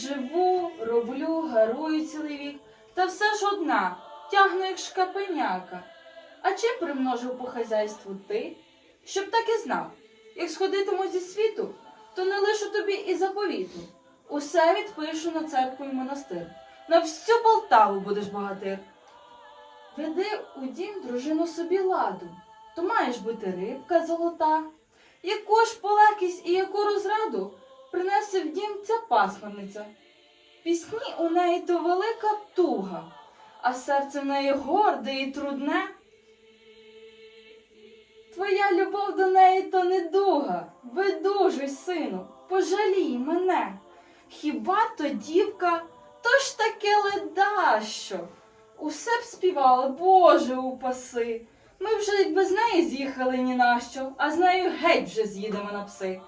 Живу, роблю, гарую цілий вік, та все ж одна, тягну як шкапеняка. А чим примножив по хазяйству ти? Щоб так і знав, як сходитиму зі світу, то не лишу тобі і заповіту. Усе відпишу на церкву і монастир. На всю Полтаву будеш богатир. Веди у дім дружину собі ладу, то маєш бути рибка золота. Яку ж полегкість і яку розраду принесе в дім ця пасмурниця. Пісні у неї то велика туга, а серце в неї горде і трудне. Твоя любов до неї то недуга, видужуй, сину, пожалій мене. Хіба то дівка, то ж таке ледащо. Усе б співала, Боже упаси. Ми вже без неї з'їхали ні на що, а з нею геть вже з'їдемо на пси.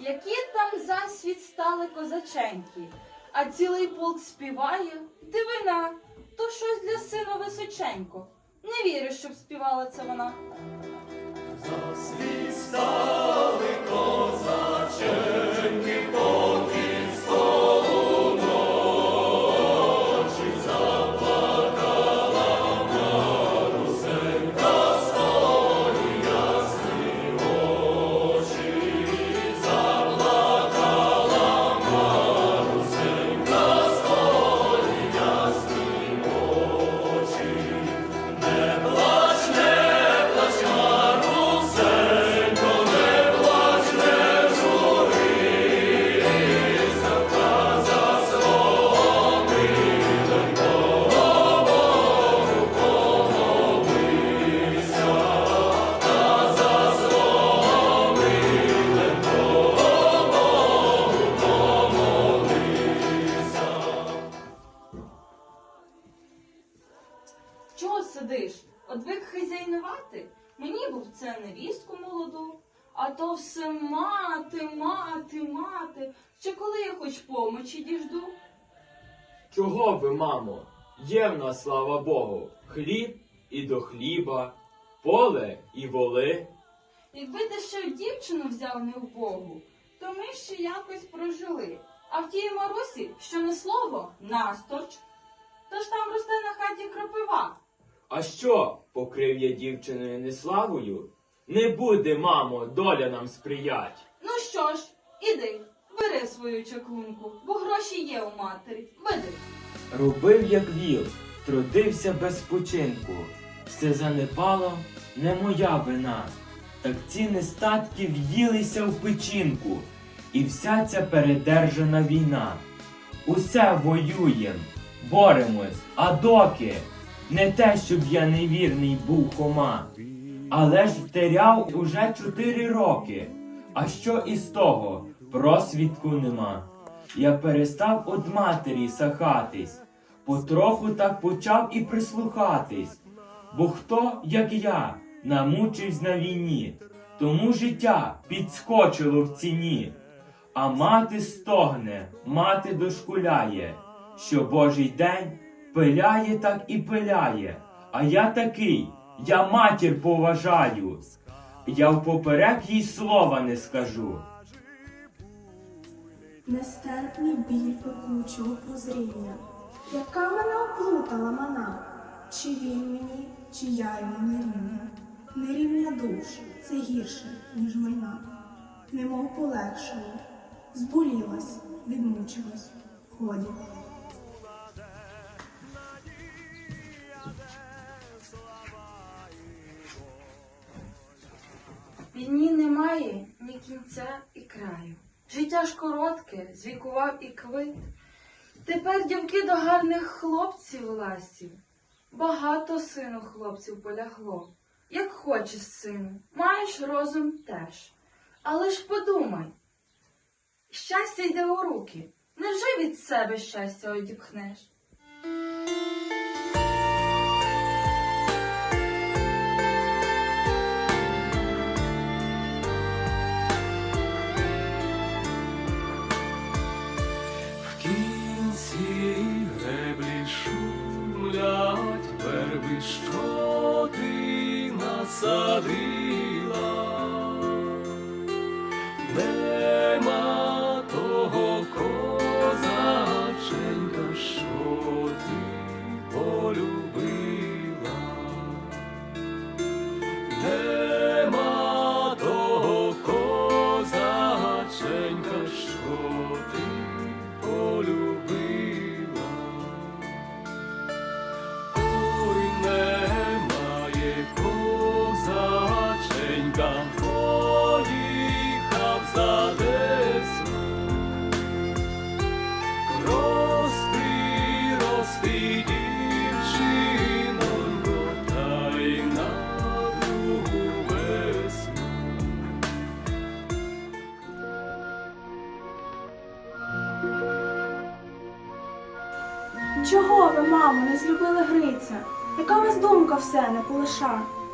Які там засвіт стали козаченьки, а цілий полк співає дивина, то щось для сина височенько. Не вірю, щоб співала це вона. Світ стали Одвик хазяйнувати? Мені б в це невістку молоду. А то все мати, мати, мати. Ще коли я хоч помочі діжду? Чого ви, мамо? Є в нас, слава Богу, хліб і до хліба, поле і воли. Якби ти ще дівчину взяв не в Богу, то ми ще якось прожили. А в тій Марусі, що не слово, насторч. Тож там росте на хаті кропива. А що, покрив я дівчиною неславою? Не буде, мамо, доля нам сприять. Ну що ж, іди, бери свою чаклунку, бо гроші є у матері. Веди. Робив, як віл, трудився без спочинку. Все занепало не моя вина. Так ці нестатки в'їлися в печінку, і вся ця передержана війна. Усе воюєм, боремось, а доки не те, щоб я невірний був хома, але ж втеряв уже чотири роки. А що із того? Просвідку нема. Я перестав од матері сахатись, потроху так почав і прислухатись. Бо хто, як я, намучився на війні, тому життя підскочило в ціні. А мати стогне, мати дошкуляє, що Божий день пиляє так і пиляє. А я такий, я матір поважаю. Я впоперек їй слова не скажу. Нестерпний біль пекучого прозріння, яка мене оплутала мана, чи він мені, чи я йому не рівня. Не рівня душ, це гірше, ніж майна. Немов полегшало, зболілась, відмучилась, годі. Війні немає ні кінця і краю. Життя ж коротке, звікував і квит. Тепер дівки до гарних хлопців ласів. Багато сину хлопців полягло. Як хочеш, сину, маєш розум теж. Але ж подумай, щастя йде у руки. Невже від себе щастя одіпхнеш?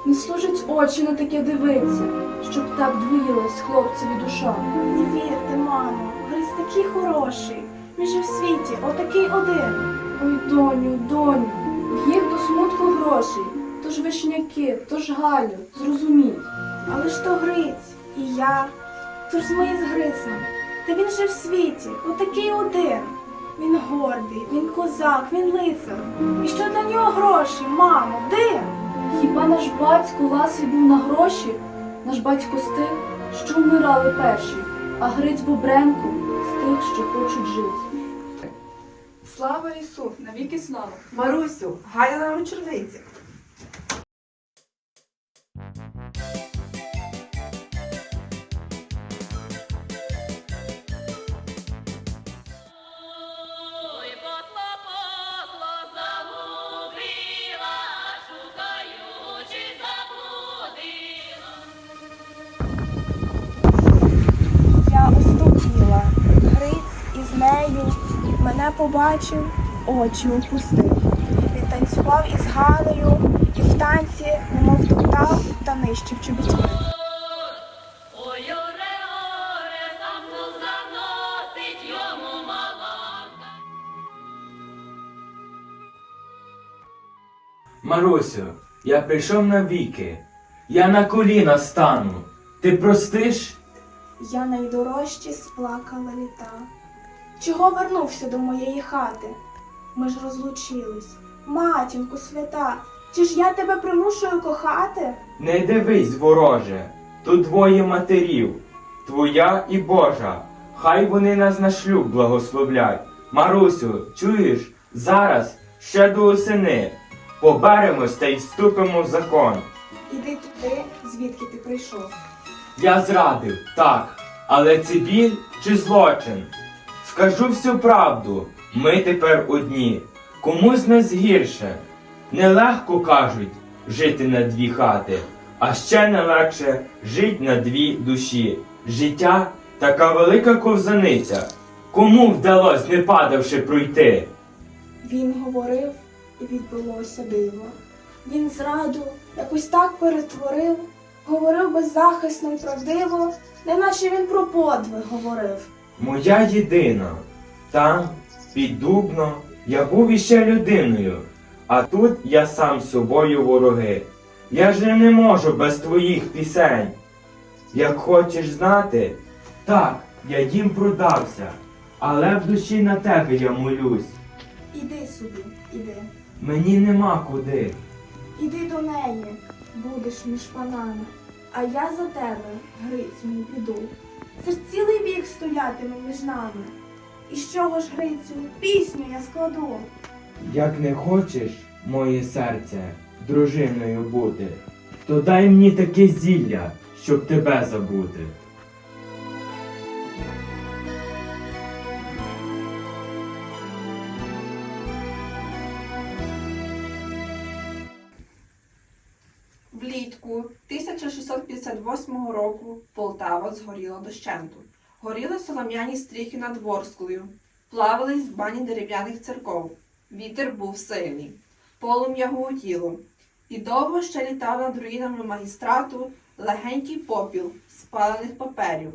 Не служить очі на таке дивиться, щоб так двоїлась хлопцеві душа. Не вірте, мамо, Гриць такий хороший. Же в світі отакий один. Ой, доню, доню, їх до смутку грошей, тож вишняки, тож Галю, зрозумій. Але ж то Гриць і я. Тож з ми з Грицем. Та він же в світі, отакий один. Він гордий, він козак, він лицар. І що для нього гроші, мамо, дим? Хіба наш батько ласий був на гроші? Наш батько з тих, що вмирали перші, а Гриць Бобренко з тих, що хочуть жити. Слава Ісу, навіки слава! Марусю, Галя на вечорниці. Гриць із нею мене побачив, очі опустив. Він танцював із Галею і в танці, немов топтав та нищив чобітьми. Марусю, я прийшов навіки. Я на коліна стану. Ти простиш? Я найдорожчі сплакала літа. Чого вернувся до моєї хати? Ми ж розлучились. Матінку свята, чи ж я тебе примушую кохати? Не дивись, вороже, тут двоє матерів, твоя і Божа. Хай вони нас на шлюб благословлять. Марусю, чуєш, зараз ще до осени. Поберемось та й вступимо в закон. Іди туди, звідки ти прийшов. Я зрадив, так, але це біль чи злочин? Скажу всю правду, ми тепер одні. Кому з нас гірше? Нелегко кажуть жити на дві хати, а ще не легше жить на дві душі. Життя така велика ковзаниця. Кому вдалось, не падавши, пройти? Він говорив, і відбулося диво. Він зраду якось так перетворив, говорив беззахисно і правдиво, неначе він про подвиг говорив. Моя єдина. Там, під Дубно, я був іще людиною, а тут я сам собою вороги. Я же не можу без твоїх пісень. Як хочеш знати, так, я їм продався, але в душі на тебе я молюсь. Іди собі, іди, Мені нема куди. іди до неї, будеш між панами, а я за тебе, Грицю, не піду. Це ж цілий вік стоятиме між нами. І з чого ж, Грицю, пісню я складу? Як не хочеш, моє серце, дружиною бути, то дай мені таке зілля, щоб тебе забути. 1658 року Полтава згоріла дощенту. Горіли солом'яні стріхи над Ворсклою, плавились в бані дерев'яних церков. Вітер був сильний, полум'я гуготіло. І довго ще літав над руїнами магістрату легенький попіл спалених паперів.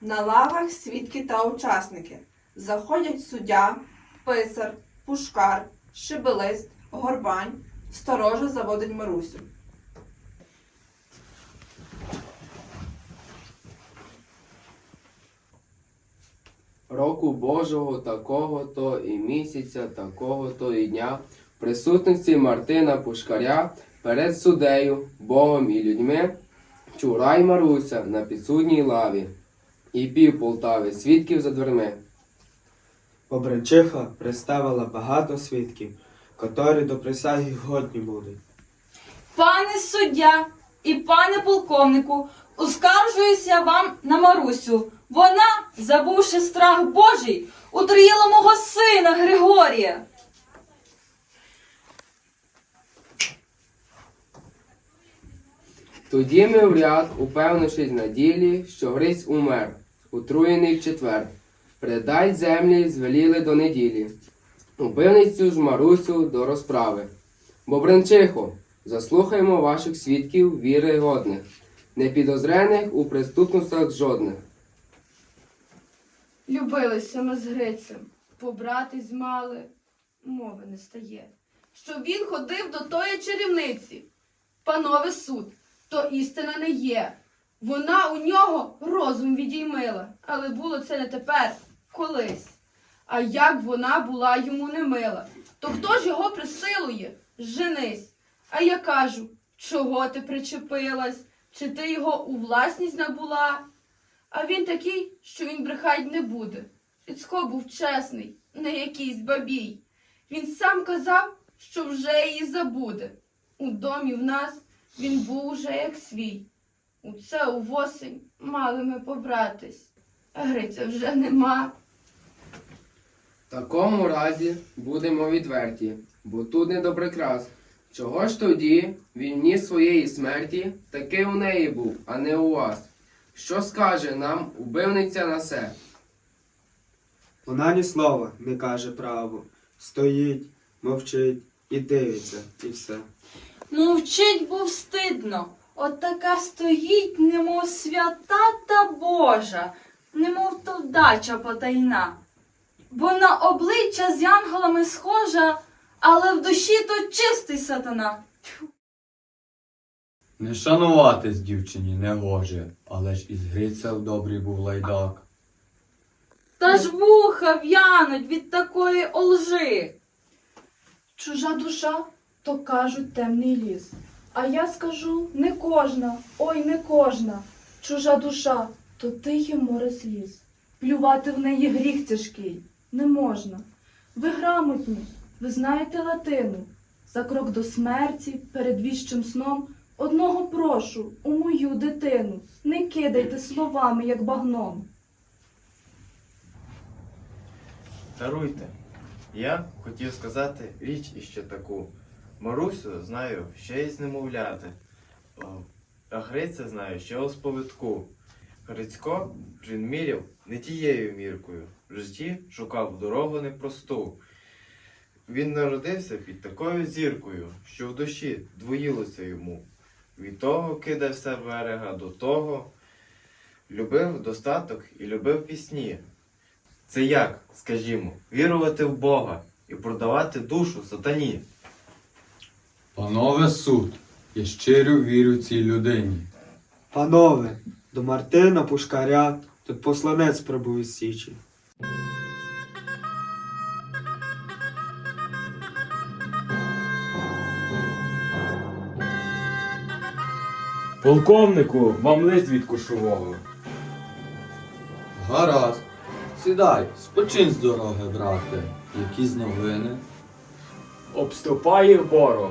На лавах свідки та учасники. Заходять суддя, писар, пушкар, шибелист, горбань, сторожа заводить Марусю. Року Божого такого-то і місяця такого-то і дня в присутності Мартина Пушкаря перед суддею, Богом і людьми Чурай Маруся на підсудній лаві і пів Полтави свідків за дверми. Побрачиха представила багато свідків, котрі до присяги годні будуть. Пане суддя і пане полковнику, оскаржуюся вам на Марусю. Вона, забувши страх Божий, отруїла мого сина Григорія. Тоді ми в ряд, упевнившись на ділі, що Гриць умер, утруєний в четвер. Предай землі звеліли до неділі. убивницю ж Марусю до розправи. Бобринчихо, заслухаймо ваших свідків віри годних, не підозрених у преступностях жодних. Любилися ми з Грицем, побратись мали, мови не стає. Що він ходив до тої чарівниці. Панове суд, то істина не є. Вона у нього розум відіймила, але було це не тепер, колись. А як вона була йому не мила, то хто ж його присилує? Женись. А я кажу, чого ти причепилась? Чи ти його у власність набула? А він такий, що він брехать не буде. Цицько був чесний, не якийсь бабій. Він сам казав, що вже її забуде. У домі в нас він був уже як свій. У це у восень мали ми побратись, а Гриця вже нема. В такому разі будемо відверті, бо тут не до прикрас. Чого ж тоді він ніс своєї смерті, таки у неї був, а не у вас? Що скаже нам убивниця на се? Вона ні слова не каже право. Стоїть, мовчить і дивиться, і все. Мовчить, бо встидно. От така стоїть, немов свята та Божа, немов то вдача потайна. Бо на обличчя з янголами схожа, але в душі то чистий сатана. Не шануватись дівчині не гоже, але ж із Гриця добрий був лайдак. Та ж вуха в'януть від такої олжи. Чужа душа, то кажуть темний ліс. А я скажу не кожна, ой, не кожна. Чужа душа, то тихе море сліз. Плювати в неї гріх тяжкий не можна. Ви грамотні, ви знаєте латину. За крок до смерті, перед віщим сном, одного прошу, у мою дитину, не кидайте словами, як багном. Даруйте. Я хотів сказати річ іще таку. Марусю знаю ще й немовляти. А Гриця знаю ще у сповідку. Грицько ж він міряв не тією міркою. В житті шукав дорогу непросту. Він народився під такою зіркою, що в душі двоїлося йому. Від того кидався берега до того, любив достаток і любив пісні. Це як, скажімо, вірувати в Бога і продавати душу сатані. Панове суд, я щиро вірю цій людині. Панове, до Мартина Пушкаря тут посланець прибув із Січі. Полковнику, вам лист від кошового. Гаразд. Сідай, спочинь з дороги, брате. Якісь новини? Обступає ворог.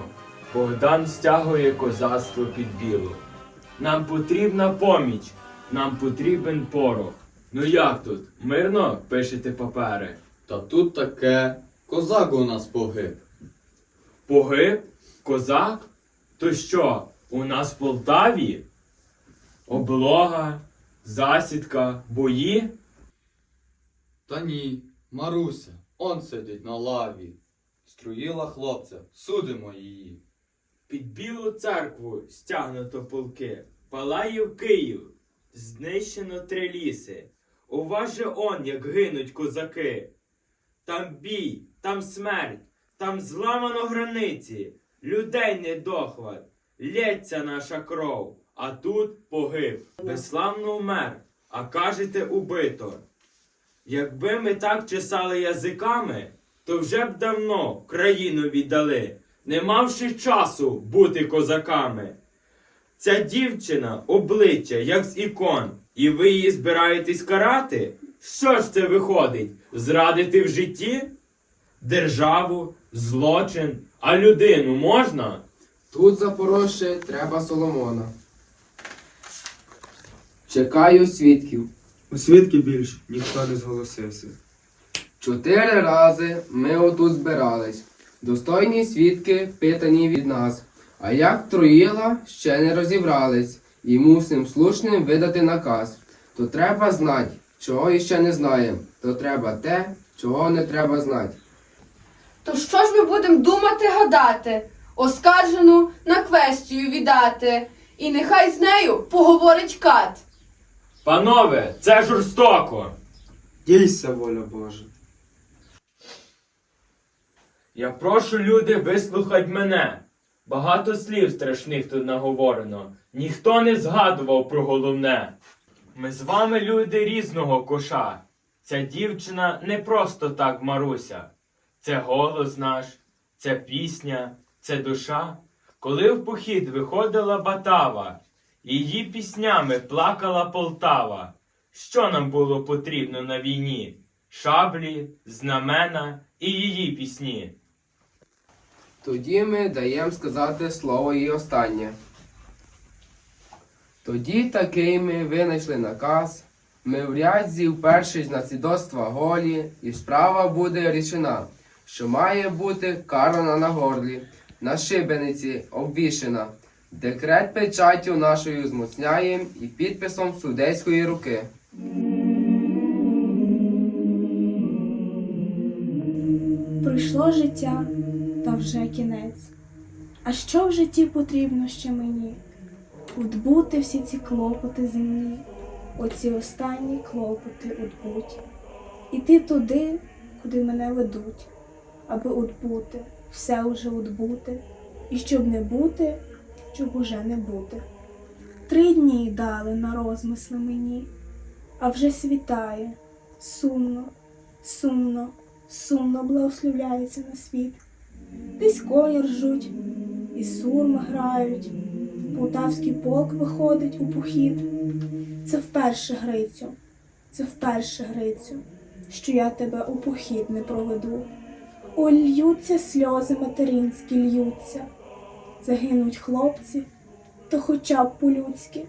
Богдан стягує козацтво під білу. Нам потрібна поміч, нам потрібен порох. Ну як тут? Мирно пишете папери? Та тут таке. Козак у нас погиб. Погиб? Козак? То що, у нас в Полтаві? Облога, засідка, бої? Та ні, Маруся, он сидить на лаві. Струїла хлопця, судимо її. Під білу церкву стягнуто полки, палає в Київ, знищено три ліси. У вас же он, як гинуть козаки. Там бій, там смерть, там зламано границі, людей недохват, лється наша кров, а тут погиб, безславно вмер, а кажете убито. Якби ми так чесали язиками, то вже б давно країну віддали, не мавши часу бути козаками. Ця дівчина обличчя, як з ікон, і ви її збираєтесь карати? Що ж це виходить? Зрадити в житті? Державу, злочин, а людину можна? Тут запорожче треба Соломона. Чекаю свідків. У свідки більш ніхто не зголосився. Чотири рази ми отут збирались. Достойні свідки питані від нас. А як троїла, ще не розібрались, і мусим слушним видати наказ. То треба знать, чого іще не знаєм, то треба те, чого не треба знать. То що ж ми будемо думати гадати? Оскаржену на квестію віддати, і нехай з нею поговорить кат. Панове, це жорстоко. Дійся, воля Божа. Я прошу люди вислухать мене. Багато слів страшних тут наговорено. Ніхто не згадував про головне. Ми з вами люди різного коша. Ця дівчина не просто так Маруся. Це голос наш, це пісня, це душа. Коли в похід виходила Батава, її піснями плакала Полтава. Що нам було потрібно на війні? Шаблі, знамена і її пісні. Тоді ми даємо сказати слово їй останнє. Тоді такий ми винайшли наказ. Ми в рядзі вперше на свідоцтва голі, і справа буде рішена, що має бути карана на горлі, на шибениці обвішена. Декрет печаттю нашою змоцняєм і підписом судейської руки. Пройшло життя, та вже кінець. А що в житті потрібно ще мені? Утбути всі ці клопоти земні, оці останні клопоти утбуть. Іти туди, куди мене ведуть, аби утбути, все уже утбути, і щоб не бути, щоб уже не бути. Три дні дали на розмисли мені, а вже світає, сумно, сумно, сумно благословляється на світ. Десь коні ржуть, і сурми грають, полтавський полк виходить у похід. Це вперше, Грицю, це вперше, Грицю, що я тебе у похід не проведу. Ой, льються сльози материнські льються. Загинуть хлопці, то хоча б по-людськи.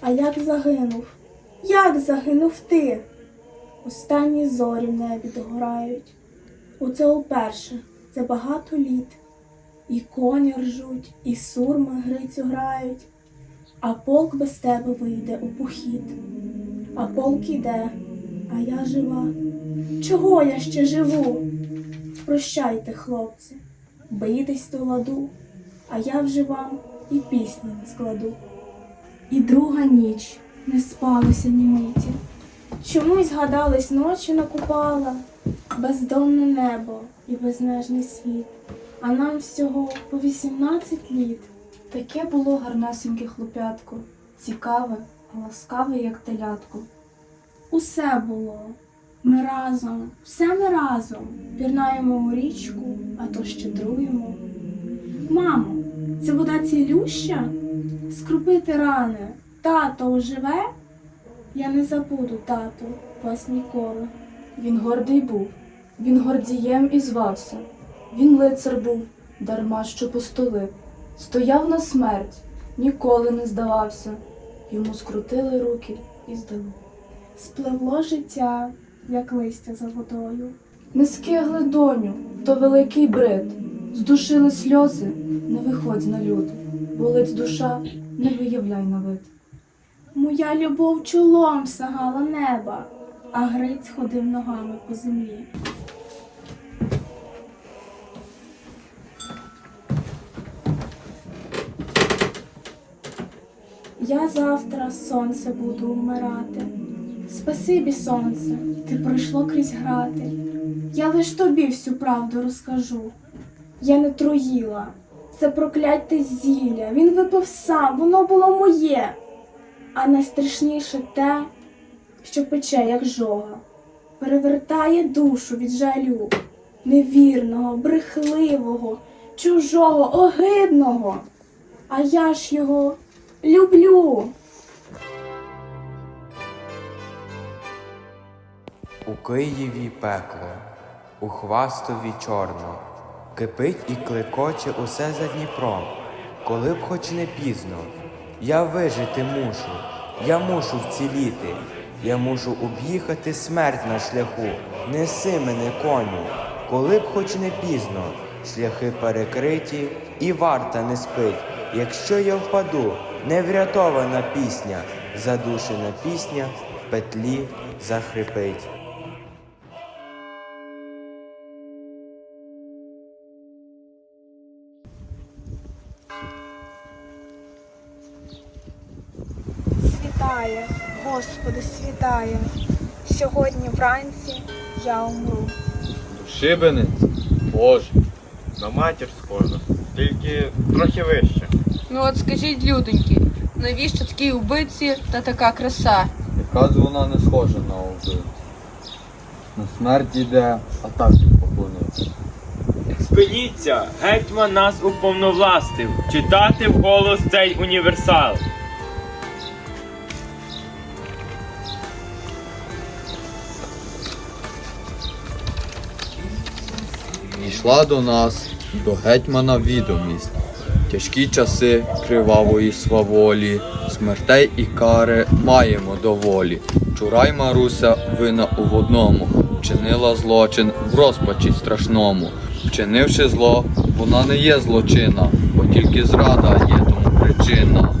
А як загинув? Як загинув ти? Останні зорі в небі догорають. Оце уперше, це багато літ. І коні ржуть, і сурми грицю грають, а полк без тебе вийде у похід. А полк іде, а я жива. Чого я ще живу? Прощайте, хлопці, бийтесь до ладу, а я вже вам і пісні не складу. І друга ніч не спалося ні миті. Чомусь гадались ночі накупала, бездонне небо і безмежний світ, а нам всього по вісімнадцять літ. Таке було гарнесеньке хлоп'ятко, цікаве, ласкаве, як телятко. Усе було. Ми разом, все ми разом пірнаємо у річку, а то щедруємо. Мамо, це вода цілюща? Скрупити рани. Тато оживе? Я не забуду, тату, вас ніколи. Він гордий був, він гордієм і звався. Він лицар був, дарма що постулив. Стояв на смерть, ніколи не здавався. Йому скрутили руки і здали. Спливло життя, як листя за водою. Не скигли доню, то великий брид. Здушили сльози, не виходь на люди. Болить душа, не виявляй на вид. Моя любов чолом сагала неба, а Гриць ходив ногами по землі. Я завтра сонце буду вмирати. Спасибі, сонце, ти пройшло крізь грати. Я лиш тобі всю правду розкажу. Я не труїла. Це прокляття зілля. Він випив сам, воно було моє. А найстрашніше те, що пече, як жога, перевертає душу від жалю, невірного, брехливого, чужого, огидного. А я ж його люблю. У Києві пекло, у хвастові чорно, кипить і клекоче усе за Дніпром, коли б хоч не пізно, я вижити мушу, я мушу вціліти, я мушу об'їхати смерть на шляху, неси мене коню, коли б хоч не пізно, шляхи перекриті, і варта не спить, якщо я впаду, неврятована пісня, задушена пісня в петлі захрипить. Світає, Господи, світає. Сьогодні вранці я умру. Шибениць? Боже. На матір схожа, тільки трохи вище. Ну от скажіть, людоньки, навіщо такій убивці та така краса? Яка ж вона не схожа на убивцю. На смерть йде, а так поклониться. Спиніться, гетьман нас уповновластив читати вголос цей універсал. Ішла до нас, до гетьмана відомість. Тяжкі часи кривавої сваволі, смертей і кари маємо доволі. Чурай Маруся вина у одному, вчинила злочин в розпачі страшному. Вчинивши зло, вона не є злочина, бо тільки зрада є тому причина.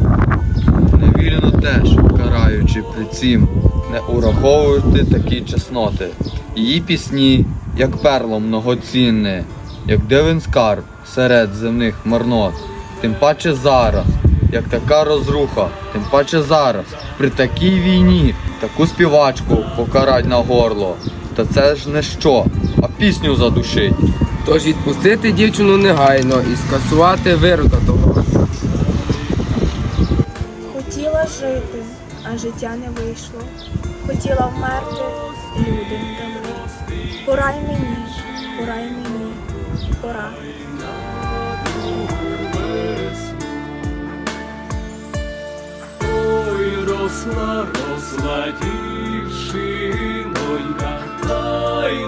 Невільно теж, караючи при цім, не ураховувати такі чесноти. Її пісні, як перло многоцінне, як дивен скарб серед земних марнот. Тим паче зараз, як така розруха, тим паче зараз, при такій війні, таку співачку покарать на горло. Та це ж не що, а пісню задушить. Тож відпустити дівчину негайно і скасувати вирока того. Хотіла жити, а життя не вийшло. Хотіла вмерти, люди дали. Пора й мені, пора й мені, пора. Ой, росла, росла дівчинонька, та й